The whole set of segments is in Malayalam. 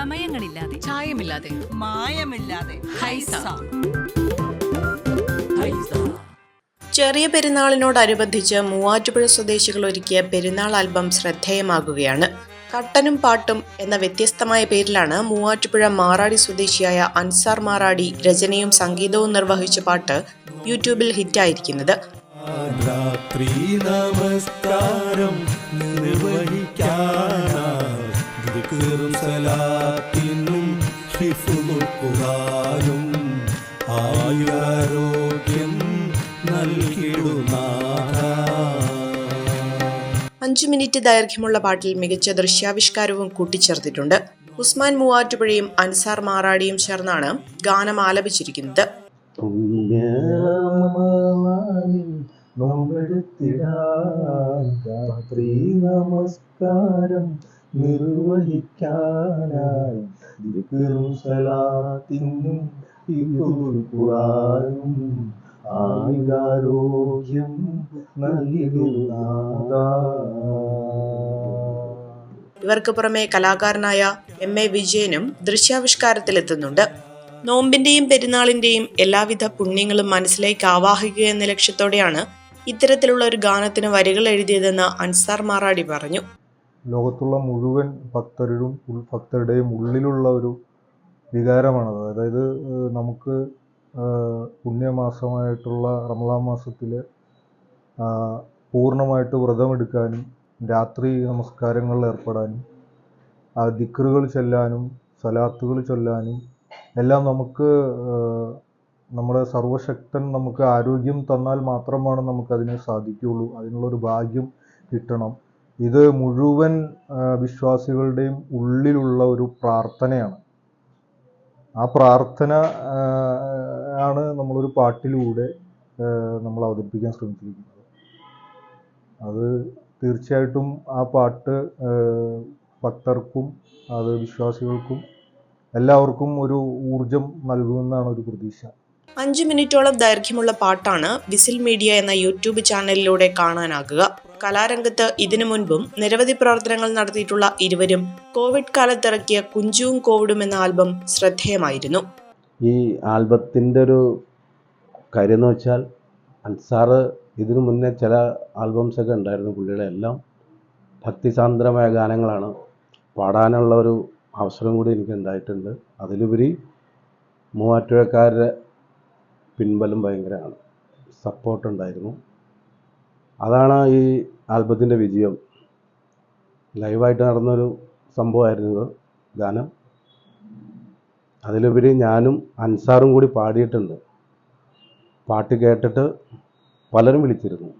ചമയങ്ങളില്ലാതെ ചായമില്ലാതെ. മായമില്ലാതെ. ഹൈസ. ചെറിയ പെരുന്നാളിനോടനുബന്ധിച്ച് മൂവാറ്റുപുഴ സ്വദേശികൾ ഒരുക്കിയ പെരുന്നാൾ ആൽബം ശ്രദ്ധേയമാകുകയാണ്. കട്ടനും പാട്ടും എന്ന വ്യത്യസ്തമായ പേരിലാണ് മൂവാറ്റുപുഴ മാറാടി സ്വദേശിയായ അൻസാർ മാറാടി രചനയും സംഗീതവും നിർവഹിച്ച പാട്ട് യൂട്യൂബിൽ ഹിറ്റായിരിക്കുന്നത്. രാത്രി നിർവഹിക്കാനും സലാത്തിനും ഹിഫുൽക്കുവാനും ആയുരാരോഗ്യം നൽകിടുന്നാഥ അഞ്ചു മിനിറ്റ് ദൈർഘ്യമുള്ള പാട്ടിൽ മികച്ച ദൃശ്യാവിഷ്കാരവും കൂട്ടിച്ചേർത്തിട്ടുണ്ട്. ഉസ്മാൻ മൂവാറ്റുപുഴയും അൻസാർ മാറാടിയും ചേർന്നാണ് ഗാനം ആലപിച്ചിരിക്കുന്നത്. നോമ്പെടുത്തിടാൻ രാത്രി നമസ്കാരം നിർവഹിക്കാനായി ദിക്കറും സലാത്തിനും ആയുരാരോഗ്യം നൽകിടുന്നാഥ ഇവർക്ക് പുറമെ കലാകാരനായ എം എ വിജയനും ദൃശ്യാവിഷ്കാരത്തിലെത്തുന്നുണ്ട്. നോമ്പിന്റെയും പെരുന്നാളിന്റെയും എല്ലാവിധ പുണ്യങ്ങളും മനസ്സിലേക്ക് ആവാഹിക്കുക എന്ന ലക്ഷ്യത്തോടെയാണ് ഇത്തരത്തിലുള്ള ഒരു ഗാനത്തിന് വരികൾ എഴുതിയതെന്ന് അൻസാർ മാറാടി പറഞ്ഞു. ലോകത്തുള്ള മുഴുവൻ ഭക്തരും ഭക്തരുടെയും ഉള്ളിലുള്ള ഒരു വികാരമാണത്. അതായത് നമുക്ക് പുണ്യമാസമായിട്ടുള്ള റമദാൻ മാസത്തിൽ പൂർണമായിട്ട് വ്രതമെടുക്കാനും രാത്രി നമസ്കാരങ്ങളിൽ ഏർപ്പെടാനും ദിക്റുകൾ ചൊല്ലാനും സലാത്തുകൾ ചൊല്ലാനും എല്ലാം നമുക്ക് നമ്മുടെ സർവശക്തൻ നമുക്ക് ആരോഗ്യം തന്നാൽ മാത്രമാണ് നമുക്കതിനെ സാധിക്കുകയുള്ളൂ. അതിനുള്ളൊരു ഭാഗ്യം കിട്ടണം. ഇത് മുഴുവൻ വിശ്വാസികളുടെയും ഉള്ളിലുള്ള ഒരു പ്രാർത്ഥനയാണ്. ആ പ്രാർത്ഥന ആണ് നമ്മളൊരു പാട്ടിലൂടെ നമ്മൾ അവതരിപ്പിക്കാൻ ശ്രമിച്ചിരിക്കുന്നത്. അത് തീർച്ചയായിട്ടും ആ പാട്ട് ഭക്തർക്കും അത് വിശ്വാസികൾക്കും എല്ലാവർക്കും ഒരു ഊർജം നൽകുമെന്നാണ് ഒരു പ്രതീക്ഷ. അഞ്ചു മിനിറ്റോളം ദൈർഘ്യമുള്ള പാട്ടാണ് വിസിൽ മീഡിയ എന്ന യൂട്യൂബ് ചാനലിലൂടെ കാണാനാകുക. കലാരംഗത്ത് ഇതിനു മുൻപും നിരവധി പ്രവർത്തനങ്ങൾ നടത്തിയിട്ടുള്ള ഇരുവരും കോവിഡ് കാലത്തിറക്കിയ കുഞ്ചുവും കോവിഡും എന്ന ആൽബം ശ്രദ്ധേയമായിരുന്നു. ഈ ആൽബത്തിന്റെ ഒരു കാര്യം എന്ന് വെച്ചാൽ അൻസാറ് ഇതിനു മുന്നേ ചില ആൽബംസ് ഒക്കെ ഉണ്ടായിരുന്നു പുള്ളിയുടെ എല്ലാം ഭക്തിസാന്ദ്രമായ ഗാനങ്ങളാണ് പാടാനുള്ള ഒരു അവസരം കൂടി എനിക്ക് ഉണ്ടായിട്ടുണ്ട് അതിലുപരി മൂവാറ്റുപുഴക്കാരുടെ പിൻബലം ഭയങ്കരമാണ് സപ്പോർട്ട് ഉണ്ടായിരുന്നു. അതാണ് ഈ ആൽബത്തിന്റെ വിജയം. ലൈവായിട്ട് നടന്നൊരു സംഭവമായിരുന്നു ഗാനം. അതിലുപരി ഞാനും അൻസാറും കൂടി പാടിയിട്ടുണ്ട്. പാട്ട് കേട്ടിട്ട് പലരും വിളിച്ചിരുന്നു.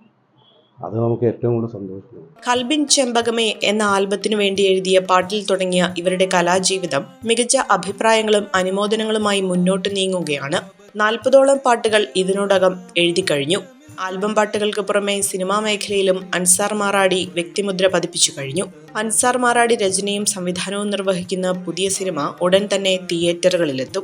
അത് നമുക്ക് ഏറ്റവും കൂടുതൽ സന്തോഷം കൽബിൻ ചെമ്പകമേ എന്ന ആൽബത്തിനു വേണ്ടി എഴുതിയ പാട്ടിൽ തുടങ്ങിയ ഇവരുടെ കലാജീവിതം മികച്ച അഭിപ്രായങ്ങളും അനുമോദനങ്ങളുമായി മുന്നോട്ട് നീങ്ങുകയാണ്. നാൽപ്പതോളം പാട്ടുകൾ ഇതിനോടകം എഴുതി കഴിഞ്ഞു. ആൽബം പാട്ടുകൾക്ക് പുറമെ സിനിമാ മേഖലയിലും അൻസാർ മാറാടി വ്യക്തിമുദ്ര പതിപ്പിച്ചു കഴിഞ്ഞു. അൻസാർ മാറാടി രചനയും സംവിധാനവും നിർവഹിക്കുന്ന പുതിയ സിനിമ ഉടൻ തന്നെ തിയേറ്ററുകളിലെത്തും.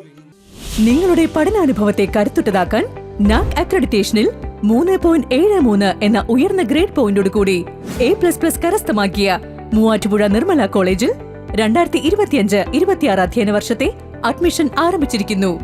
നിങ്ങളുടെ പഠനാനുഭവത്തെ കരുത്തുറ്റതാക്കാൻ നാക് അക്രഡിറ്റേഷനിൽ മൂന്ന് പോയിന്റ് ഏഴ് മൂന്ന് എന്ന ഉയർന്ന ഗ്രേഡ് പോയിന്റോട് കൂടി എ പ്ലസ് പ്ലസ് കരസ്ഥമാക്കിയ മൂവാറ്റുപുഴ നിർമ്മല കോളേജിൽ രണ്ടായിരത്തി ഇരുപത്തിയഞ്ച് ഇരുപത്തിയാറ് അധ്യയന വർഷത്തെ അഡ്മിഷൻ ആരംഭിച്ചിരിക്കുന്നു.